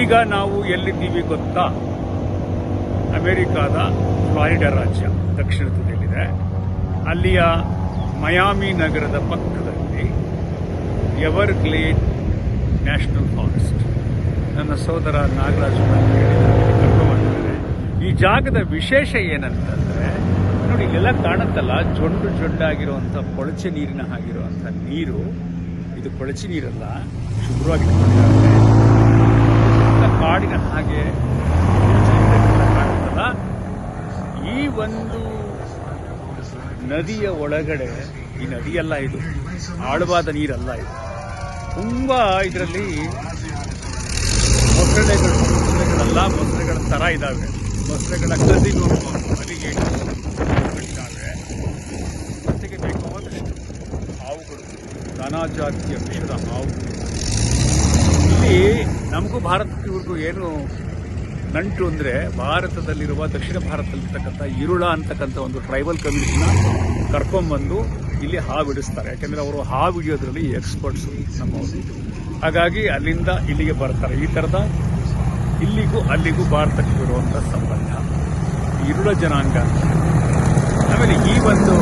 ಈಗ ನಾವು ಎಲ್ಲಿದ್ದೀವಿ ಗೊತ್ತಾ? ಅಮೆರಿಕಾದ ಫ್ಲಾರಿಡಾ ರಾಜ್ಯ, ದಕ್ಷಿಣ ತುದಿಯಲ್ಲಿದೆ ಅಲ್ಲಿಯ ಮಯಾಮಿ ನಗರದ ಪಕ್ಕದಲ್ಲಿ ಎವರ್ ಗ್ಲೇಡ್ ನ್ಯಾಷನಲ್ ಫಾರೆಸ್ಟ್. ನನ್ನ ಸೋದರ ನಾಗರಾಜ್ ಕರ್ಕೊಂಡಿದ್ದಾರೆ ಈ ಜಾಗದ ವಿಶೇಷ ಏನಂತಂದ್ರೆ, ನೋಡಿ, ಇಲ್ಲೆಲ್ಲ ಕಾಣುತ್ತಲ್ಲ, ಜೊಂಡು ಜೊಂಡಾಗಿರುವಂಥ ಕೊಳಚೆ ನೀರಿನ ಹಾಗಿರುವಂಥ ನೀರು. ಇದು ಕೊಳಚೆ ನೀರಲ್ಲ, ಶುಭ್ರವಾಗಿಟ್ಕೊಂಡಿದ್ದಾರೆ. ಕಾಡಿನ ಹಾಗೆ ಕಾಣುತ್ತಲ್ಲ ಈ ಒಂದು ನದಿಯ ಒಳಗಡೆ, ಈ ನದಿಯಲ್ಲ ಇದು, ಆಳವಾದ ನೀರಲ್ಲ ಇದು. ತುಂಬಾ ಇದರಲ್ಲಿ ಮೊಸಳೆಗಳು, ಮೊಸಳೆಗಳಲ್ಲ, ಮೊಸಳೆಗಳ ತರ ಇದಾವೆ ಮೊಸಳೆಗಳ ಕದಿ ನೋಡ್ಬೋದು ಅಲ್ಲಿಗೆ ಇದ್ದಾವೆ. ಜೊತೆಗೆ ಬೇಕಾದಷ್ಟು ಹಾವುಗಳು, ನಾನಾ ಜಾತಿಯ ವಿಷದ ಹಾವುಗಳು. ಇಲ್ಲಿ ನಮಗೂ ಭಾರತಕ್ಕಿವ್ರಿಗೂ ಏನು ನಂಟು ಅಂದರೆ ಭಾರತದಲ್ಲಿರುವ ದಕ್ಷಿಣ ಭಾರತದಲ್ಲಿರ್ತಕ್ಕಂಥ ಇರುಳ ಅಂತಕ್ಕಂಥ ಒಂದು ಟ್ರೈಬಲ್ ಕಮ್ಯುನಿಟಿನ ಕರ್ಕೊಂಬಂದು ಇಲ್ಲಿ ಹಾವು ಇಡಿಸ್ತಾರೆ ಯಾಕೆಂದರೆ ಅವರು ಹಾವು ಹಿಡಿಯೋದ್ರಲ್ಲಿ ಎಕ್ಸ್ಪರ್ಟ್ಸು ನಮ್ಮವರು. ಹಾಗಾಗಿ ಅಲ್ಲಿಂದ ಇಲ್ಲಿಗೆ ಬರ್ತಾರೆ. ಈ ಥರದ ಇಲ್ಲಿಗೂ ಅಲ್ಲಿಗೂ ಭಾರತಕ್ಕೆ ಇರುವಂಥ ಸಂಬಂಧ. ಇರುಳ ಜನಾಂಗ ಆಮೇಲೆ ಈ ಒಂದು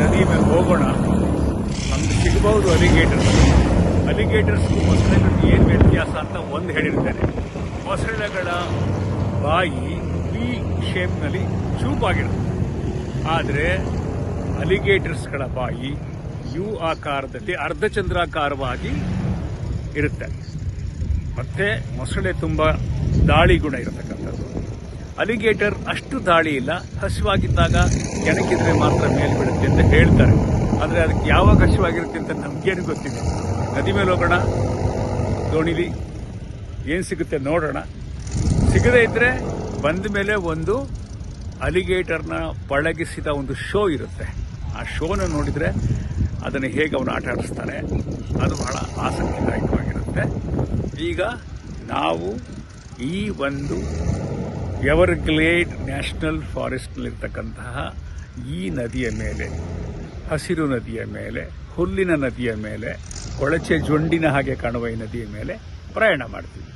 ನದಿ ಮೇಲೆ ಹೋಗೋಣ. ನಮ್ಗೆ ಸಿಗಬಹುದು ಅಲಿಗೇಟರ್ ಅಲಿಗೇಟರ್ಸ್ ಮೊಸಳೆಗಳು ಏನು ವ್ಯತ್ಯಾಸ ಅಂತ ಒಂದು ಹೇಳಿರ್ತಾರೆ. ಮೊಸಳೆಗಳ ಬಾಯಿ ಈ ಶೇಪ್ನಲ್ಲಿ ಚೂಪಾಗಿರುತ್ತೆ ಆದರೆ ಅಲಿಗೇಟರ್ಸ್ಗಳ ಬಾಯಿ ಯು ಆಕಾರದಲ್ಲಿ ಅರ್ಧಚಂದ್ರಾಕಾರವಾಗಿ ಇರುತ್ತೆ. ಮತ್ತೆ ಮೊಸಳೆ ತುಂಬ ದಾಳಿ ಗುಣ ಇರತಕ್ಕಂಥದ್ದು. ಅಲಿಗೇಟರ್ ಅಷ್ಟು ದಾಳಿ ಇಲ್ಲ. ಹಸಿವಾಗಿದ್ದಾಗ ಕೆಣಕಿದ್ರೆ ಮಾತ್ರ ಮೇಲ್ಬಿಡುತ್ತೆ ಅಂತ ಹೇಳ್ತಾರೆ. ಆದರೆ ಅದಕ್ಕೆ ಯಾವಾಗ ಹಸಿವಾಗಿರುತ್ತೆ ಅಂತ ನಮ್ಗೇನು ಗೊತ್ತಿದೆ ನದಿ ಮೇಲೆ ಹೋಗೋಣ. ದೋಣಿಲಿ ಏನು ಸಿಗುತ್ತೆ ನೋಡೋಣ. ಸಿಗದೇ ಇದ್ರೆ ಬಂದ ಮೇಲೆ ಒಂದು ಅಲಿಗೇಟರ್ನ ಪಳಗಿಸಿದ ಒಂದು ಶೋ ಇರುತ್ತೆ. ಆ ಶೋನ ನೋಡಿದರೆ ಅದನ್ನು ಹೇಗೆ ಅವನು ಆಟ ಆಡಿಸ್ತಾನೆ ಅದು ಬಹಳ ಆಸಕ್ತಿದಾಯಕವಾಗಿರುತ್ತೆ. ಈಗ ನಾವು ಈ ಒಂದು ಎವರ್ ಗ್ಲೇಡ್ ನ್ಯಾಷನಲ್ ಫಾರೆಸ್ಟ್ನಲ್ಲಿರ್ತಕ್ಕಂತಹ ಈ ನದಿಯ ಮೇಲೆ, ಹಸಿರು ನದಿಯ ಮೇಲೆ, ಹುಲ್ಲಿನ ನದಿಯ ಮೇಲೆ ಕೊಳಚೆ ಜೊಂಡಿನ ಹಾಗೆ ಕಾಣುವ ಈ ನದಿಯ ಮೇಲೆ ಪ್ರಯಾಣ ಮಾಡ್ತೀವಿ.